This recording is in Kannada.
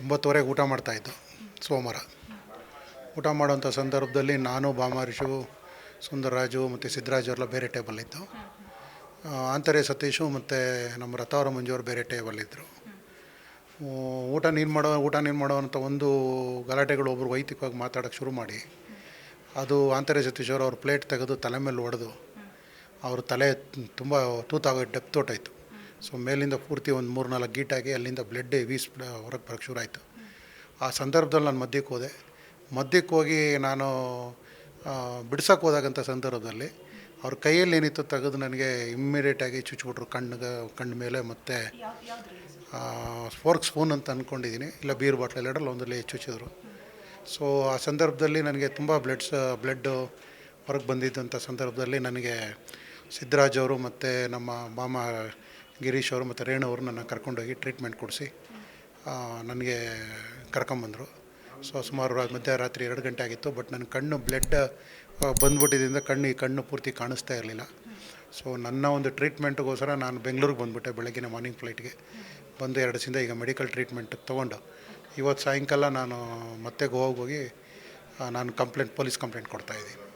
ಒಂಬತ್ತುವರೆಗೆ ಊಟ ಮಾಡ್ತಾಯಿದ್ದು ಸೋಮವಾರ. ಊಟ ಮಾಡೋಂಥ ಸಂದರ್ಭದಲ್ಲಿ ನಾನು ಬಾಮಾರಿಷು ಸುಂದರರಾಜು ಮತ್ತು ಸಿದ್ದರಾಜು ಅವರೆಲ್ಲ ಬೇರೆ ಟೇಬಲ್ ಇತ್ತು ಆಂತರ್ಯ ಸತೀಶು ಮತ್ತು ನಮ್ಮ ರಥವರ ಮಂಜುವರು ಬೇರೆ ಟೇಬಲ್ ಇದ್ದರು ಊಟ ನೀನು ಮಾಡೋ, ಊಟ ನೀನು ಮಾಡೋ ಅಂತ ಒಂದು ಗಲಾಟೆಗಳು ಒಬ್ರು ವೈಯಕ್ತಿಕವಾಗಿ ಮಾತಾಡೋಕ್ಕೆ ಶುರು ಮಾಡಿ, ಅದು ಆಂತರ್ಯ ಸತೀಶ್ ಅವರು ಅವ್ರ ಪ್ಲೇಟ್ ತೆಗೆದು ತಲೆ ಮೇಲೆ ಹೊಡೆದು ಅವ್ರ ತಲೆ ತುಂಬ ತೂತಾಗೋ ಡೆಪ್ ತೊಟ್ಟಾಯಿತು ಸೊ ಮೇಲಿಂದ ಪೂರ್ತಿ ಒಂದು ಮೂರು ನಾಲ್ಕು ಗೀಟಾಗಿ ಅಲ್ಲಿಂದ ಬ್ಲಡ್ ವೀಸ್ ಹೊರಗೆ ಬರೋಕ್ಕೆ ಶುರು ಆಯಿತು. ಆ ಸಂದರ್ಭದಲ್ಲಿ ನಾನು ಮಧ್ಯಕ್ಕೆ ಹೋದೆ. ಮದ್ಯಕ್ಕೆ ಹೋಗಿ ನಾನು ಬಿಡ್ಸೋಕೆ ಹೋದಾಗಂಥ ಸಂದರ್ಭದಲ್ಲಿ ಅವ್ರ ಕೈಯಲ್ಲಿ ಏನಿತ್ತು ತೆಗೆದು ನನಗೆ ಇಮ್ಮಿಡಿಯೇಟಾಗಿ ಚುಚ್ಚಿಬಿಟ್ರು ಕಣ್ಣಿಗೆ, ಕಣ್ಣ ಮೇಲೆ ಮತ್ತು ಫೋರ್ಕ್ ಸ್ಪೂನ್ ಅಂತ ಅಂದ್ಕೊಂಡಿದ್ದೀನಿ ಇಲ್ಲ ಬೀರ್ ಬಾಟ್ಲಲ್ಲಿ ಎರಡರಲ್ಲಿ ಒಂದರಲ್ಲಿ ಚುಚ್ಚಿದ್ರು ಸೊ ಆ ಸಂದರ್ಭದಲ್ಲಿ ನನಗೆ ತುಂಬ ಬ್ಲಡ್ಸ್ ಬ್ಲಡ್ಡು ಹೊರಗೆ ಬಂದಿದ್ದಂಥ ಸಂದರ್ಭದಲ್ಲಿ ನನಗೆ ಸಿದ್ದರಾಜ್ ಅವರು ಮತ್ತು ನಮ್ಮ ಮಾಮ ಗಿರೀಶ್ ಅವರು ಮತ್ತು ರೇಣು ಅವರು ನನ್ನ ಕರ್ಕೊಂಡೋಗಿ ಟ್ರೀಟ್ಮೆಂಟ್ ಕೊಡಿಸಿ ನನಗೆ ಕರ್ಕೊಂಬಂದರು. ಸೊ, ಸುಮಾರು ಮಧ್ಯರಾತ್ರಿ ಎರಡು ಗಂಟೆ ಆಗಿತ್ತು, ಬಟ್ ನನ್ನ ಕಣ್ಣು ಬ್ಲಡ್ ಬಂದ್ಬಿಟ್ಟಿದ್ದರಿಂದ ಕಣ್ಣು, ಈ ಕಣ್ಣು ಪೂರ್ತಿ ಕಾಣಿಸ್ತಾ ಇರಲಿಲ್ಲ. ಸೊ, ನನ್ನ ಒಂದು ಟ್ರೀಟ್ಮೆಂಟ್ಗೋಸ್ಕರ ನಾನು ಬೆಂಗಳೂರಿಗೆ ಬಂದುಬಿಟ್ಟೆ ಬೆಳಗಿನ ಮಾರ್ನಿಂಗ್ ಫ್ಲೈಟ್ಗೆ. ಬಂದು ಎರಡು ಸಿಂದ ಈಗ ಮೆಡಿಕಲ್ ಟ್ರೀಟ್ಮೆಂಟ್ ತೊಗೊಂಡು, ಇವತ್ತು ಸಾಯಂಕಾಲ ನಾನು ಮತ್ತೆ ಗೋವಾಗೆ ಹೋಗಿ ನಾನು ಕಂಪ್ಲೇಂಟ್, ಪೊಲೀಸ್ ಕಂಪ್ಲೇಂಟ್ ಕೊಡ್ತಾಯಿದ್ದೀನಿ